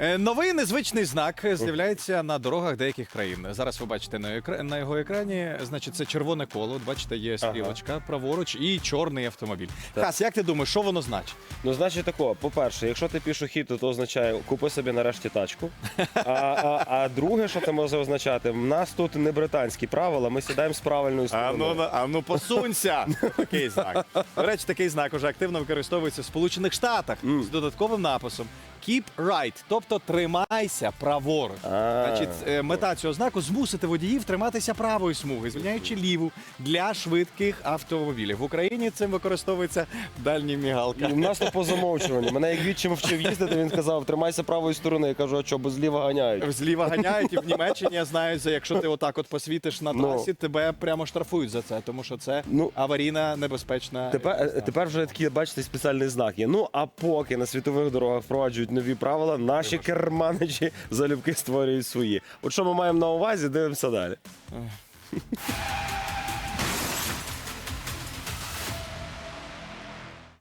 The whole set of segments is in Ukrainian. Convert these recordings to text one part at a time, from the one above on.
Е, Новий незвичний знак з'являється на дорогах деяких країн. Зараз ви бачите на, екра... на його екрані. Значить, це червоне коло. Бачите, є стрілочка праворуч і чорний автомобіль. Так. Хас, як ти думаєш, що воно значить? Ну, значить тако, по-перше, якщо ти пішохід, то, то означає купи собі нарешті тачку. А, а, а друге, що це може означати, в нас тут не британські правила, ми сідаємо з правильної сторони. на- а ну посунься! Такий знак. До речі, такий знак уже активно використовується в Сполучених Штатах з додатковим написом. Keep right, тобто тримайся праворуч. Значить, е, мета цього знаку змусити водіїв триматися правої смуги, звільняючи ліву для швидких автомобілів. В Україні цим використовується дальні мігалка. У нас то по замовчуванню. Мене як відчим вчив їздити, він казав, тримайся правої сторони. Я кажу, а що, бо зліва ганяють. Зліва ганяють, і в Німеччині я знаю, якщо ти отак от посвітиш на Ну. трасі, тебе прямо штрафують за це, тому що це Ну. аварійна небезпечна. Тепер, е, тепер вже такі, бачите, спеціальний знак є. Ну а поки на світових дорогах впроваджують нові правила, наші керманичі залюбки створюють свої. От що ми маємо на увазі, дивимося далі.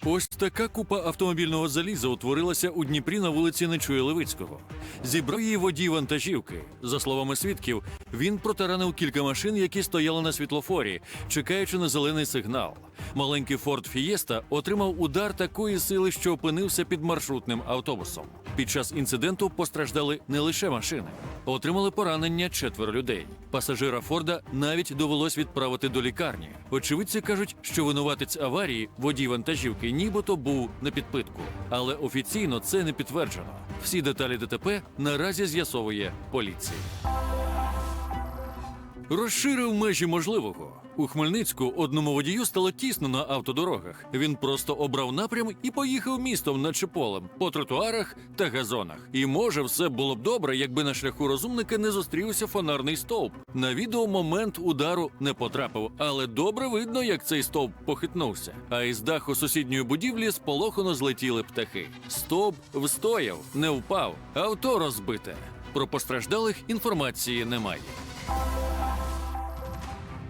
Ось така купа автомобільного заліза утворилася у Дніпрі на вулиці Нечуя Левицького. Зібрав її водій вантажівки. За словами свідків, він протаранив кілька машин, які стояли на світлофорі, чекаючи на зелений сигнал. Маленький Ford Fiesta отримав удар такої сили, що опинився під маршрутним автобусом. Під час інциденту постраждали не лише машини, отримали поранення четверо людей. Пасажира Форда навіть довелось відправити до лікарні. Очевидці кажуть, що винуватець аварії, водій вантажівки, нібито був на підпитку, але офіційно це не підтверджено. Всі деталі ДТП наразі з'ясовує поліція. Розширив межі можливого. У Хмельницьку одному водію стало тісно на автодорогах. Він просто обрав напрям і поїхав містом, наче полем, по тротуарах та газонах. І може, все було б добре, якби на шляху розумника не зустрівся фонарний стовп. На відео момент удару не потрапив, але добре видно, як цей стовп похитнувся. А із даху сусідньої будівлі сполохано злетіли птахи. Стовп встояв, не впав, авто розбите. Про постраждалих інформації немає.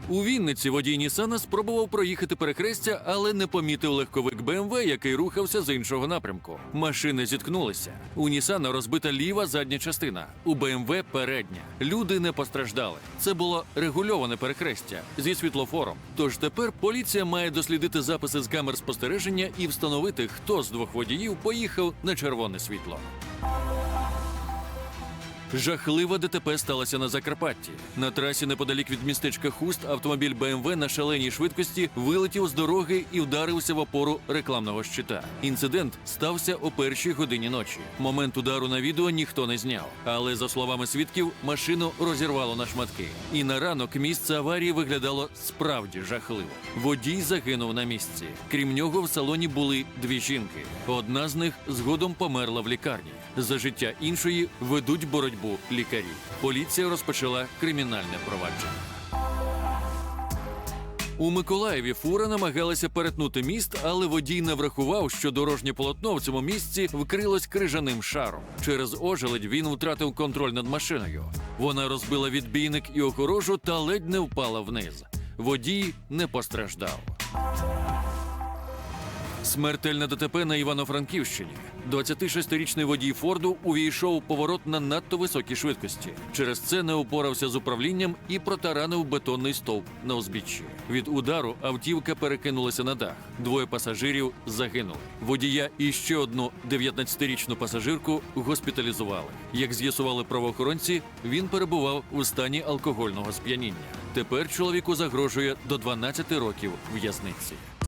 У Вінниці водій Нісана спробував проїхати перехрестя, але не помітив легковик БМВ, який рухався з іншого напрямку. Машини зіткнулися. У Нісана розбита ліва задня частина, у БМВ передня. Люди не постраждали. Це було регульоване перехрестя зі світлофором. Тож тепер поліція має дослідити записи з камер спостереження і встановити, хто з двох водіїв поїхав на червоне світло. Жахлива ДТП сталася на Закарпатті. На трасі неподалік від містечка Хуст автомобіль БМВ на шаленій швидкості вилетів з дороги і вдарився в опору рекламного щита. Інцидент стався о першій годині ночі. Момент удару на відео ніхто не зняв. Але за словами свідків, машину розірвало на шматки. І на ранок місце аварії виглядало справді жахливо. Водій загинув на місці. Крім нього, в салоні були дві жінки. Одна з них згодом померла в лікарні. За життя іншої ведуть боротьбу лікарі. Поліція розпочала кримінальне провадження. У Миколаєві фура намагалася перетнути міст, але водій не врахував, що дорожнє полотно в цьому місці вкрилось крижаним шаром. Через ожеледь він втратив контроль над машиною. Вона розбила відбійник і огорожу та ледь не впала вниз. Водій не постраждав. Смертельне ДТП на Івано-Франківщині. 26-річний водій Форду увійшов у поворот на надто високій швидкості. Через це не упорався з управлінням і протаранив бетонний стовп на узбіччі. Від удару автівка перекинулася на дах. Двоє пасажирів загинули. Водія і ще одну 19-річну пасажирку госпіталізували. Як з'ясували правоохоронці, він перебував у стані алкогольного сп'яніння. Тепер чоловіку загрожує до 12 років в'язниці.